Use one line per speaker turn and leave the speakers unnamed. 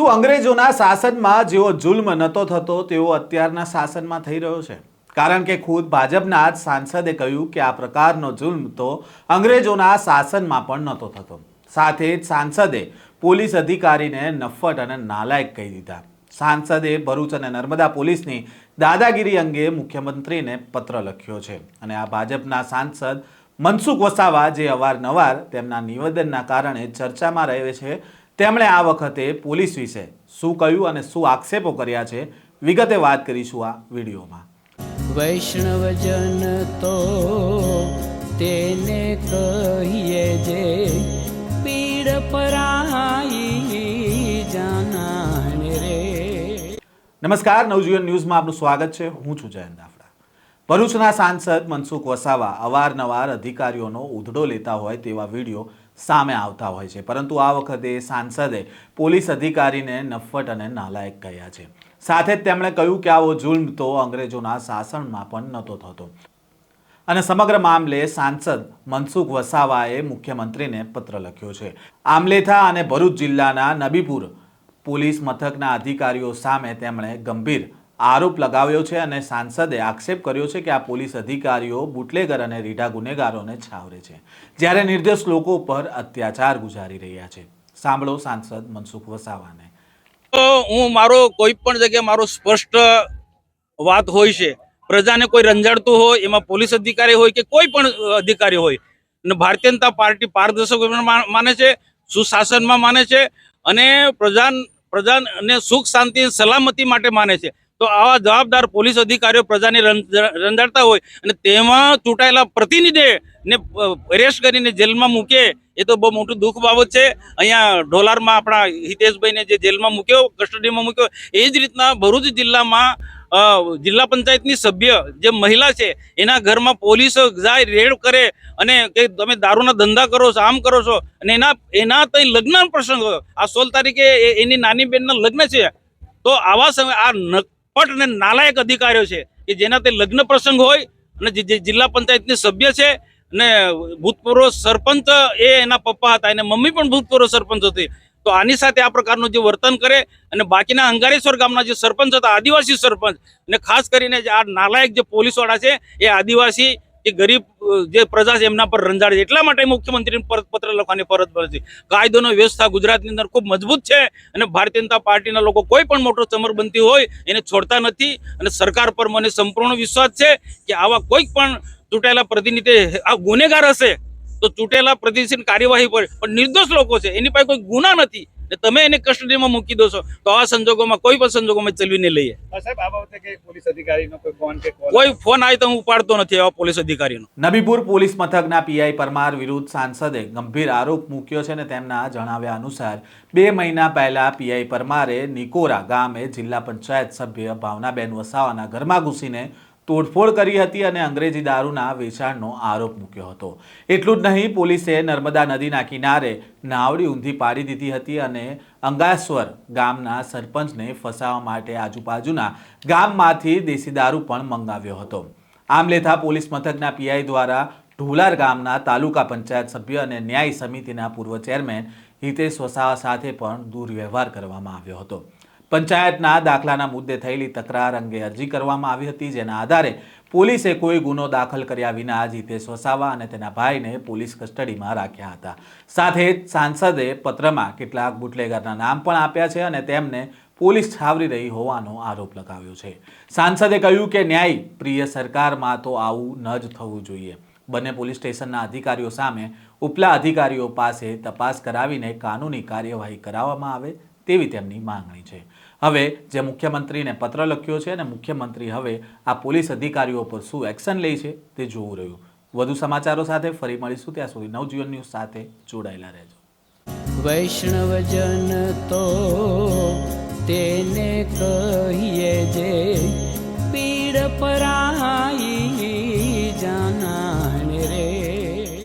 શું અંગ્રેજોના શાસનમાં જેવો જુલ્મ નહોતો થતો, તેવો અત્યારના શાસનમાં થઈ રહ્યો છે? કારણ કે ખુદ ભાજપના જ સાંસદે કહ્યું કે આ પ્રકારનો જુલ્મ તો અંગ્રેજોના શાસનમાં પણ નહોતો થતો. સાથે જ સાંસદે પોલીસ અધિકારીને નફ્ફટ અને નાલાયક કહી દીધા. સાંસદે ભરૂચ અને નર્મદા પોલીસની દાદાગીરી અંગે મુખ્યમંત્રીને પત્ર લખ્યો છે. અને આ ભાજપના સાંસદ મનસુખ વસાવા જે અવારનવાર તેમના નિવેદનના કારણે ચર્ચામાં રહે છે તેમણે આ વખતે પોલીસ વિશે શું કહ્યું અને શું આક્ષેપો કર્યા છે વિગતે વાત કરીશું આ વિડીયોમાં.
વૈષ્ણવજન તો તેને કહીએ જે પીડ પરાઈ જાનાને રે.
નમસ્કાર નવજીવન ન્યૂઝમાં આપનું સ્વાગત છે. હું છું જયંત દાફડા. ભરૂચના સાંસદ મનસુખ વસાવા અવારનવાર અધિકારીઓનો ઉધડો લેતા હોય તેવા વીડિયો સામે આવતા હોય છે. પરંતુ આ વખતે સાંસદે પોલીસ અધિકારીને નફ્ફટ અને નાલાયક કહ્યા છે. સાથે જ તેમણે કહ્યું કે આવો જુલ્મ તો અંગ્રેજોના શાસનમાં પણ નહોતો થતો. અને સમગ્ર મામલે સાંસદ મનસુખ વસાવાએ મુખ્યમંત્રીને પત્ર લખ્યો છે. આમલેથા અને ભરૂચ જિલ્લાના નબીપુર પોલીસ મથકના અધિકારીઓ સામે તેમણે ગંભીર આરોપ લગાવ્યો છે અને સાંસદે આક્ષેપ કર્યો છે કે આ પોલીસ અધિકારીઓ બુટલેગર અને રીઢા ગુનેગારોને છાવરે છે. જ્યારે નિર્દોષ લોકો પર અત્યાચાર ગુજારી રહ્યા છે. સાંભળો સાંસદ મનસુખ વસાવાને.
હું મારો કોઈ પણ જગ્યાએ મારો સ્પષ્ટ વાત હોય છે. પ્રજાને કોઈ રંજાડતું હોય, એમાં પોલીસ અધિકારી હોય કે કોઈ પણ અધિકારી હોય, અને ભારતીય જનતા પાર્ટી પારદર્શક માને છે, સુશાસનમાં માને છે, અને પ્રજા પ્રજાને સુખ, શાંતિ સલામતી માટે માને છે. તો આવા જવાબદાર પોલીસ અધિકારીઓ પ્રજાને રંજ- રંજાડતા હોય અને તેમાં ચૂંટાયેલા પ્રતિનિધિ ને અરેસ્ટ કરીને જેલમાં મૂકે, એ તો બહુ મોટું દુઃખ બાબત છે. અહીંયા ઢોલારમાં આપણા હિતેશભાઈને જે જેલમાં મૂક્યો, કસ્ટડીમાં મૂક્યો, એ જ રીતના ભરૂચ જિલ્લામાં જિલ્લા પંચાયતની સભ્ય જે મહિલા છે, એના ઘરમાં પોલીસ જાય, રેડ કરે અને કે તમે દારૂના ધંધા કરો છો, આમ કરો છો અને એના એના ત્યાં લગ્ન પ્રસંગ, આ સોળ તારીખે એની નાની બહેનના લગ્ન છે. તો આવા સમય, આ નકપટ અને નાલાયક અધિકારીઓ છે, કે જેના તે લગ્ન પ્રસંગ હોય અને જે- જિલ્લા પંચાયતની સભ્ય છે અને ભૂતપૂર્વ સરપંચ એ એના પપ્પા હતા અને મમ્મી પણ ભૂતપૂર્વ સરપંચ હતી. તો આની સાથે આ પ્રકારનું જે વર્તન કરે અને બાકીના અંગારેશ્વર ગામના જે સરપંચ હતા, આદિવાસી સરપંચ અને ખાસ કરીને આ નાલાયક જે પોલીસવાળા છે, એ આદિવાસી જે ગરીબ જે પ્રજા છે એમના પર રંજાડે છે. એટલા માટે મુખ્યમંત્રીને પત્ર લખવાની ફરજ પડે છે. કાયદોનો વ્યવસ્થા ગુજરાતની અંદર ખૂબ મજબૂત છે અને ભારતીય જનતા પાર્ટીના લોકો કોઈ પણ મોટો ચમરબંધી હોય એને છોડતા નથી અને સરકાર પર મને સંપૂર્ણ વિશ્વાસ છે કે આવા કોઈક પણ ચૂંટાયેલા પ્રતિનિધિ, આ ગુનેગાર હશે તો ચૂંટેલા પ્રતિનિધિની કાર્યવાહી પર પણ નિર્દોષ લોકો છે. એની પાસે કોઈ ગુના નથી. ને તમે એને કસ્ટડીમાં મૂકી દો છો. તો આવા સંજોગોમાં કોઈ પણ સંજોગોમાં ચલવીને લઈએ.
કોઈ ફોન કે કોલ?
કોઈ ફોન આવે તો હું ઉપાડતો નથી આવા પોલીસ અધિકારીનો.
નબીપુર પોલીસ મથકના પીઆઈ પરમાર વિરુદ્ધ સાંસદે ગંભીર આરોપ મૂક્યો છે અને તેમના જણાવ્યા અનુસાર બે મહિના પહેલા પીઆઈ પરમારે નિકોરા ગામે જિલ્લા પંચાયત સભ્ય ભાવનાબેન વસાવાના ઘરમાં ઘૂસીને તોડફોડ કરી હતી અને અંગ્રેજી દારૂના વેચાણનો આરોપ મૂક્યો હતો. એટલું જ નહીં, પોલીસે નર્મદા નદીના કિનારે નાવડી ઊંધી પાડી દીધી હતી અને અંગાસ્વર ગામના સરપંચને ફસાવવા માટે આજુબાજુના ગામમાંથી દેશી દારૂ પણ મંગાવ્યો હતો. આમલેથા પોલીસ મથકના પીઆઈ દ્વારા ઢોલાર ગામના તાલુકા પંચાયત સભ્ય અને ન્યાય સમિતિના પૂર્વ ચેરમેન હિતેશ વસાવા સાથે પણ દુર્વ્યવહાર કરવામાં આવ્યો હતો. પંચાયતના દાખલાના મુદ્દે થયેલી તકરાર અંગે અરજી કરવામાં આવી હતી, જેના આધારે પોલીસે કોઈ ગુનો દાખલ કર્યા વિના જ હિતેશ વસાવા અને તેના ભાઈને પોલીસ કસ્ટડીમાં રાખ્યા હતા. સાથે જ સાંસદે પત્રમાં કેટલાક બુટલેગરના નામ પણ આપ્યા છે અને તેમને પોલીસ છાવરી રહી હોવાનો આરોપ લગાવ્યો છે. સાંસદે કહ્યું કે, ન્યાય પ્રિય સરકારમાં તો આવું ન જ થવું જોઈએ. બંને પોલીસ સ્ટેશનના અધિકારીઓ સામે ઉપલા અધિકારીઓ પાસે તપાસ કરાવીને કાનૂની કાર્યવાહી કરાવવામાં આવે તેવી તેમની માંગણી છે. હવે જે મુખ્યમંત્રીને પત્ર લખ્યો છે અને મુખ્યમંત્રી હવે આ પોલીસ અધિકારીઓ પર શું એક્શન લે છે તે જોવું રહ્યું. વધુ સમાચારો સાથે ફરી મળીશું ત્યાં સુધી નવજીવન ન્યૂઝ સાથે જોડાયેલા રહેજો.
વૈષ્ણવજન તો તેને કહીએ જે